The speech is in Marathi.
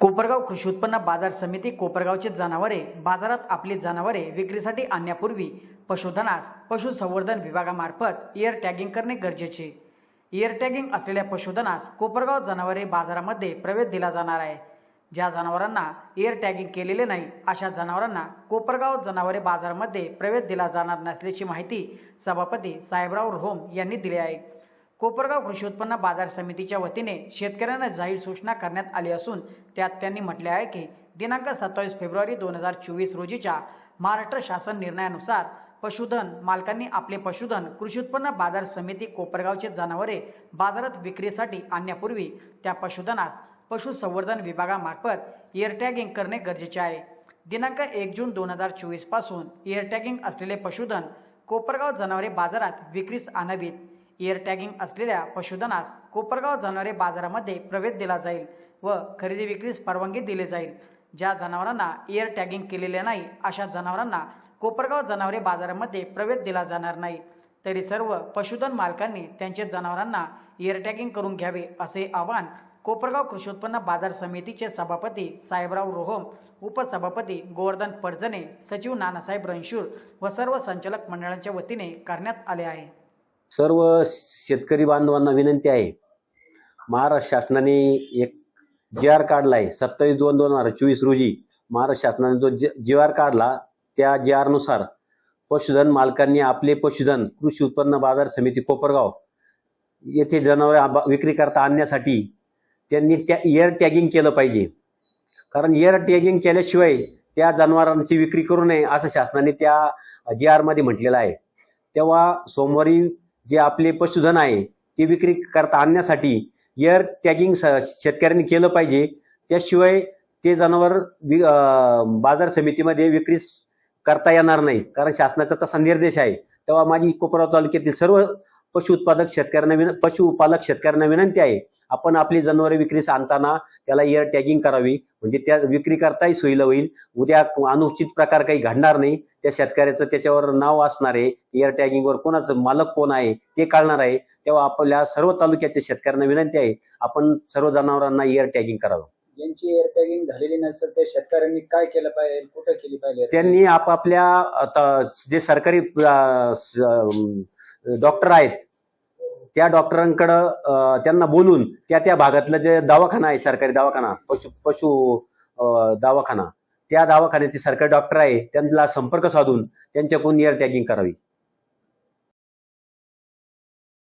कोपरगाव कृषी उत्पन्न बाजार समिती कोपरगावचे जनावरे बाजारात आपली जनावरे विक्रीसाठी आणण्यापूर्वी पशुधनास पशुसंवर्धन विभागामार्फत इयर टॅगिंग करणे गरजेचे. इयर टॅगिंग असलेल्या पशुधनास कोपरगाव जनावरे बाजारामध्ये प्रवेश दिला जाणार आहे. ज्या जनावरांना इयर टॅगिंग केलेले नाही अशा जनावरांना कोपरगाव जनावरे बाजारामध्ये प्रवेश दिला जाणार नसल्याची माहिती सभापती साहेबराव रोहोम यांनी दिली आहे. कोपरगाव कृषी उत्पन्न बाजार समितीच्या वतीने शेतकऱ्यांना जाहीर सूचना करण्यात आली असून त्यात त्यांनी म्हटले आहे की दिनांक सत्तावीस फेब्रुवारी दोन हजार चोवीस रोजीच्या महाराष्ट्र शासन निर्णयानुसार पशुधन मालकांनी आपले पशुधन कृषी उत्पन्न बाजार समिती कोपरगावचे जनावरे बाजारात विक्रीसाठी आणण्यापूर्वी त्या पशुधनास पशुसंवर्धन विभागामार्फत एअरटॅगिंग करणे गरजेचे आहे. दिनांक एक जून दोन हजार चोवीसपासून असलेले पशुधन कोपरगाव जनावरे बाजारात विक्रीस आणावीत इयर टॅगिंग असलेल्या पशुधनास कोपरगाव जनावरे बाजारामध्ये प्रवेश दिला जाईल व खरेदी विक्रीस परवानगी दिली जाईल. ज्या जनावरांना इयर टॅगिंग केलेले नाही अशा जनावरांना कोपरगाव जनावरे बाजारामध्ये प्रवेश दिला जाणार नाही. तरी सर्व पशुधन मालकांनी त्यांचे जनावरांना इयर टॅगिंग करून घ्यावे असे आवाहन कोपरगाव कृषी उत्पन्न बाजार समितीचे सभापती साहेबराव रोहम उपसभापती गोवर्धन पडजणे सचिव नानासाहेब रणशूर व सर्व संचालक मंडळांच्या वतीने करण्यात आले आहे. सर्व शेतकरी बांधवांना विनंती आहे. महाराष्ट्र शासनाने एक जी आर काढला आहे सत्तावीस दोन दोन हजार चोवीस रोजी महाराष्ट्र शासनाने जो जी आर काढला त्या जी आरनुसार पशुधन मालकांनी आपले पशुधन कृषी उत्पन्न बाजार समिती कोपरगाव येथे जनावरे विक्रीकरता आणण्यासाठी त्यांनी त्या एअर टॅगिंग केलं पाहिजे. कारण एअर टॅगिंग केल्याशिवाय त्या जनावरांची विक्री करू नये असं शासनाने त्या जी आरमध्ये म्हटलेलं आहे. तेव्हा सोमवारी जे आपले पशुधन आहे ते विक्री करता आणण्यासाठी एअर टॅगिंग शेतकऱ्यांनी केलं पाहिजे. त्याशिवाय ते जनावर वि बाजार समितीमध्ये विक्रीस करता येणार नाही. कारण शासनाचा तसा निर्देश आहे. तेव्हा माझी कोपराव तालुक्यातील सर्व पशु उत्पादक शेतकऱ्यांना विन पशुपालक शेतकऱ्यांना विनंती आहे आपण आपली जनावरे विक्रीस आणताना त्याला इयर टॅगिंग करावी म्हणजे त्या विक्री करताही सोयीला होईल. उद्या अनुचित प्रकार काही घडणार नाही. त्या शेतकऱ्याचं त्याच्यावर नाव असणार आहे इयर टॅगिंगवर कोणाचं मालक कोण आहे ते कळणार आहे. तेव्हा आपल्या सर्व तालुक्याच्या शेतकऱ्यांना विनंती आहे आपण सर्व जनावरांना इयर टॅगिंग करावं. ज्यांची एअर टॅगिंग झालेली नसेल त्या शेतकऱ्यांनी काय केलं पाहिजे कुठं केली पाहिजे? त्यांनी आपापल्या आता जे सरकारी डॉक्टर आहेत. त्या डॉक्टरांकडं त्यांना बोलून त्या त्या भागातलं जे दवाखाना आहे सरकारी दवाखाना पशु पशु दवाखाना त्या दवाखान्याचे सरकारी डॉक्टर आहे त्यांना संपर्क साधून त्यांच्याकडून एअर टॅगिंग करावी.